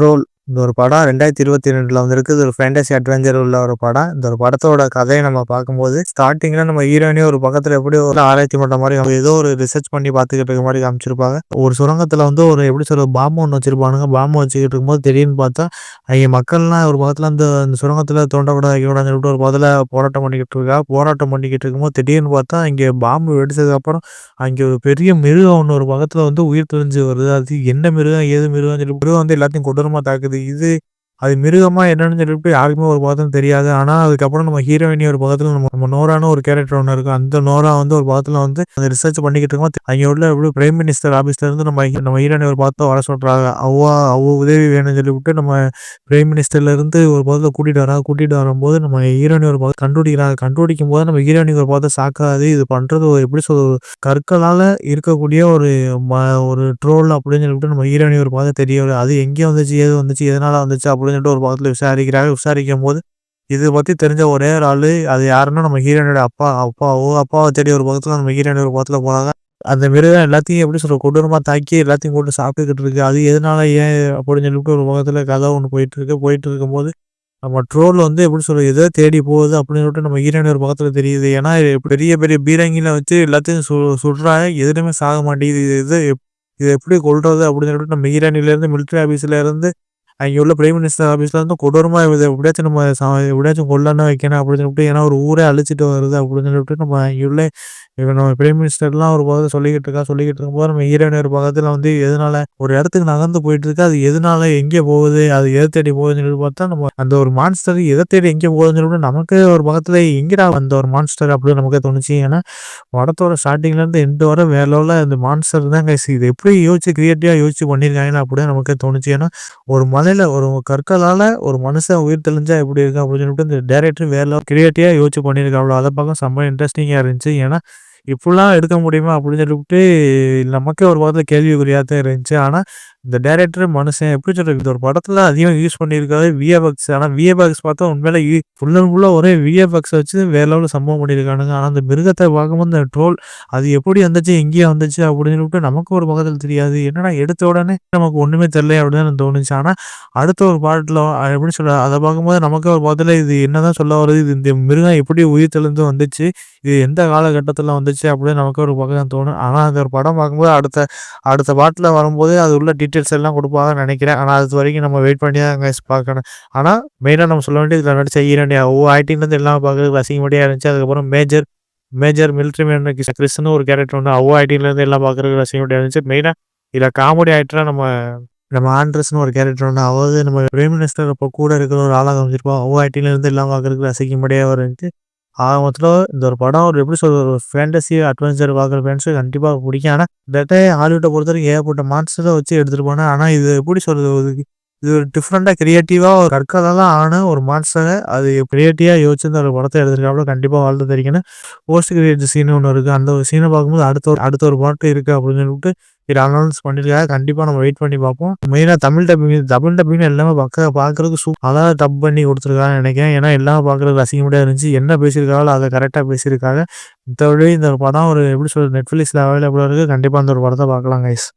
Troll இந்த ஒரு படம் ரெண்டாயிரத்தி இருபத்தி ரெண்டுல வந்திருக்கு இது ஒரு ஃபேண்டசி அட்வென்ச்சர் உள்ள ஒரு படம். இந்த ஒரு படத்தோட கதையை நம்ம பார்க்கும்போது ஸ்டார்டிங்ல நம்ம ஹீரோயினே ஒரு பக்கத்துல எப்படி ஒரு ஆராய்ச்சி பண்ற மாதிரி அவங்க ஏதோ ஒரு ரிசர்ச் பண்ணி பார்த்துக்கிட்டு இருக்க மாதிரி காமிச்சிருப்பாங்க. ஒரு சுரங்கத்துல வந்து ஒரு எப்படி சொல்ற பாம்பு ஒன்று வச்சிருப்பானுங்க. பாம்பு வச்சுக்கிட்டு இருக்கும்போது திடீர்னு பார்த்தா அவங்க மக்கள்லாம் ஒரு பக்கத்துல அந்த சுரங்கத்தில் சுரங்கத்துல தோண்டக்கூடாது வைக்கக்கூடாதுன்னு சொல்லிட்டு ஒரு பக்கத்தில் போராட்டம் பண்ணிக்கிட்டு இருக்கா. போராட்டம் பண்ணிக்கிட்டு இருக்கும்போது திடீர்னு பார்த்தா இங்க பாம்பு வெடிச்சதுக்கு அப்புறம் அங்கே ஒரு பெரிய மிருகம் ஒன்று ஒரு பக்கத்துல வந்து உயிர் தெரிஞ்சு வருது. அது என்ன மிருகம் ஏது மிருகம் சொல்லி மிருகம் வந்து எல்லாத்தையும் கொடூரமா தாக்குது. இது அது மிருகமா என்னன்னு சொல்லிட்டு யாருக்குமே ஒரு பக்கத்துல தெரியாது. ஆனால் அதுக்கப்புறம் நம்ம ஹீரோயினி ஒரு பக்கத்துல நம்ம நம்ம நோரான ஒரு கேரக்டர் ஒன்று இருக்கும் அந்த நோரா வந்து ஒரு பக்கத்துல வந்து அந்த ரிசர்ச் பண்ணிக்கிட்டு இருக்கோம். அங்கே உள்ள எப்படி பிரைம் மினிஸ்டர் ஆபீஸ்ல இருந்து நம்ம நம்ம ஹீரோயினி ஒரு பக்கத்துல வர சொல்றாங்க. அவ்வா அவ்வளோ உதவி வேணும்னு சொல்லிவிட்டு நம்ம பிரைம் மினிஸ்டர்ல இருந்து ஒரு பக்கத்தில் கூட்டிட்டு வராங்க. கூட்டிட்டு வரும்போது நம்ம ஹீரோயினி ஒரு பக்கம் கண்டுபிடிக்கிறாங்க. கண்டுபிடிக்கும் போது நம்ம ஹீரோயினி ஒரு பக்கத்தை சாக்காது. இது பண்றது ஒரு எப்படி சொல் கற்களால் இருக்கக்கூடிய ஒரு ஒரு ட்ரோல் அப்படின்னு சொல்லிட்டு நம்ம ஹீரோயினி ஒரு பக்கத்தை தெரிய அது எங்கே வந்துச்சு? ஏது வந்துச்சு? எதனால வந்துச்சு? அப்படின்னு சொல்லிட்டு ஒரு பக்கத்தில் விசாரிக்கிறாங்க விசாரிக்கும் போது இது பற்றி தெரிஞ்ச ஒரே ஒரு ஆள் அது யாருன்னா நம்ம ஹீரோனோட அப்பா அப்பாவோ அப்பாவை தேடி ஒரு பக்கத்தில் நம்ம ஹீரோனோட ஒரு பக்கத்தில் போனாங்க. அந்த மிருகம் எல்லாத்தையும் எப்படி சொல்ற கொடூரமாக தாக்கி எல்லாத்தையும் கொண்டு சாப்பிட்டுக்கிட்டு இருக்கு. அது எதனால ஏன் அப்படின்னு சொல்லிட்டு ஒரு பக்கத்தில் கதை ஒன்று போயிட்டு இருக்கு. போயிட்டு இருக்கும்போது நம்ம ட்ரோல் வந்து எப்படி சொல்றது எதோ தேடி போகுது அப்படின்னு சொல்லிட்டு நம்ம ஹீரோனி ஒரு பக்கத்தில் தெரியுது. ஏன்னா பெரிய பெரிய பீரங்கில வச்சு எல்லாத்தையும் சு சுடுறாங்க. எதுலையுமே சாக மாட்டேங்குது. இது இது எப்படி கொள்றது அப்படின்னு சொல்லிட்டு நம்ம ஹீரோனிலேருந்து மிலிட்ரி ஆஃபீஸ்ல இருந்து அங்கே உள்ள பிரைம் மினிஸ்டர் ஆஃபீஸில் வந்து கொடூரமாக இது எப்படியாச்சும் நம்ம எப்படியாச்சும் கொல்லணும் வைக்கணும் அப்படின்னு சொல்லிட்டு ஏன்னா ஒரு ஊரே அழிச்சிட்டு வருது அப்படின்னு சொல்லிட்டு நம்ம அங்கே உள்ள இப்போ நம்ம பிரைம் மினிஸ்டர்லாம் ஒரு பக்கத்தில் சொல்லிக்கிட்டு இருக்கா சொல்லிக்கிட்டு இருக்கும்போது நம்ம ஹீரோயின் ஒரு பக்கத்தில் வந்து எதனால ஒரு இடத்துக்கு நகர்ந்து போயிட்டு இருக்கு அது எதனால எங்கே போகுது அது எதை தேடி போகுதுன்னு சொல்லி பார்த்தா நம்ம அந்த ஒரு மான்ஸ்டர் எதை தேடி எங்கே போகுதுன்னு சொல்லிட்டு நமக்கு ஒரு பக்கத்தில் எங்கடா அந்த ஒரு மான்ஸ்டர் அப்படின்னு நமக்கு தோணுச்சு. ஏன்னா படத்தோட ஸ்டார்டிங்லேருந்து எண்டு வர வேற லெவலில் அந்த மான்ஸ்டர் தான் கைசி இது எப்படி யோசிச்சு கிரியேட்டிவாக யோசிச்சு பண்ணியிருக்காங்கன்னு அப்படின்னு நமக்கு தோணுச்சு. ஏன்னா ஒரு மலையில் ஒரு கற்களால் ஒரு மனுஷன் உயிர் தெளிஞ்சா எப்படி இருக்கு அப்படின்னு சொல்லிட்டு இந்த டேரக்டர் வேற லெவல் கிரியேட்டிவாக யோசிச்சு பண்ணியிருக்காங்களோ அதை பக்கம் செம்ம இன்ட்ரெஸ்டிங்காக இருந்துச்சு. ஏன்னா இப்படிலாம் எடுக்க முடியுமா அப்படின்னு சொல்லிட்டு நமக்கே ஒரு பக்கத்தில் கேள்விக்குறியாக தான் இருந்துச்சு. ஆனால் இந்த டேரக்டர் மனுஷன் எப்படி சொல்றது? இந்த ஒரு படத்துல அதிகம் யூஸ் பண்ணியிருக்காது விஏபாக்ஸ் ஆனால் விஏபாக்ஸ் பார்த்தா உண்மையில ஃபுல் அண்ட் ஃபுல்லாக ஒரே விஏபாக்ஸ் வச்சு வேற லெவலில் சம்பவம் பண்ணியிருக்கானுங்க. ஆனால் அந்த மிருகத்தை பார்க்கும்போது அந்த ட்ரோல் அது எப்படி வந்துச்சு எங்கேயே வந்துச்சு அப்படின்னு சொல்லிட்டு நமக்கு ஒரு பக்கத்தில் தெரியாது. என்னடா எடுத்த உடனே நமக்கு ஒன்றுமே தெரியல அப்படின்னு தோணுச்சு. ஆனால் அடுத்த ஒரு பாட்டில் எப்படி சொல்ல அதை பார்க்கும்போது நமக்கு ஒரு பக்கத்தில் இது என்னதான் சொல்ல வருது இது இந்த மிருகம் எப்படி உயிர் தெளிந்து வந்துச்சு? இது எந்த காலகட்டத்தில் வந்துச்சு அப்படின்னு நமக்கு ஒரு பக்கம் தோணும். ஆனால் அந்த ஒரு படம் பார்க்கும்போது அடுத்த அடுத்த பாட்டில் வரும்போது அது உள்ள டீட்டெயில்ஸ் எல்லாம் கொடுப்பாங்கன்னு நினைக்கிறேன். ஆனால் அது வரைக்கும் நம்ம வெயிட் பண்ணி தான் கைஸ் பார்க்கணும். ஆனால் மெயினாக நம்ம சொல்ல வேண்டியது இதில் நடிச்ச ஈரண்டியா ஓ ஐடின்லேருந்து எல்லாம் பார்க்குறது அசிங்கமடியாக இருந்துச்சு? அதுக்கப்புறம் மேஜர் மேஜர் மிலிட்ரி மேன் கிறிஸ்னு ஒரு கேரக்டர் வந்து அவ்வளோ ஐடின்லேருந்து எல்லாம் பார்க்குறதுக்கு அசிங்கமடியாக இருந்துச்சு? மெயினாக இதில் காமெடி ஆக்டராக நம்ம நம்ம ஆண்ட்ரஸ்னு ஒரு கேரக்டர் ஒன்று அதாவது நம்ம பிரைம் மினிஸ்டர் இப்போ கூட இருக்கிற ஒரு ஆளாக அமைச்சிருப்போம் அவ்வளோ ஐடிலேருந்து எல்லாம் பார்க்குறதுக்கு அசிங்கமடியாக இருந்துச்சு? ஆக மொத்தத்தில் இந்த ஒரு படம் ஒரு எப்படி சொல்ற ஒரு ஃபேண்டசி அட்வென்ச்சர் பார்க்குற ஃபேன்ஸு கண்டிப்பாக பிடிக்கும். ஆனால் இந்த ஹாலிவுட்டை பொறுத்த வரைக்கும் ஏகப்பட்ட மான்ஸ்டரை வச்சு எடுத்துகிட்டு போனேன். ஆனால் இது எப்படி சொல்கிறது இது ஒரு டிஃப்ரெண்ட்டாக கிரியேட்டிவாக ஒரு கற்களால் ஆன ஒரு மான்ஸ்டரை அது க்ரியேட்டிவாக யோசிச்சு ஒரு படத்தை எடுத்துருக்காப்புல கண்டிப்பாக வாழ்த்து தெரிக்கணும் போஸ்ட் கிரியேட் சீன் ஒன்று இருக்குது அந்த ஒரு சீனை பார்க்கும்போது அடுத்த ஒரு அடுத்த ஒரு பாட்டு இருக்குது அப்படின்னு சொல்லிட்டு இது அனௌன்ஸ் பண்ணியிருக்காங்க. கண்டிப்பாக நம்ம வெயிட் பண்ணி பார்ப்போம். மெயினாக தமிழ் டப்பிங் தமிழ் டப்பிங் எல்லாமே பார்க்க பார்க்குறதுக்கு சூ அதாவது டப் பண்ணி கொடுத்துருக்காங்கன்னு நினைக்கிறேன். ஏன்னா எல்லாமே பார்க்குறதுக்கு ரசிக்க முடியாது இருந்துச்சு. என்ன பேசியிருக்காங்களோ அதை கரெக்டாக பேசியிருக்காங்க. மற்றபடி இந்த படம் ஒரு எப்படி சொல்கிறது நெட்ஃப்ளிக்ஸில் அவைலபிளாக இருக்குது கண்டிப்பாக அந்த ஒரு படத்தை பார்க்கலாம் கைஸ்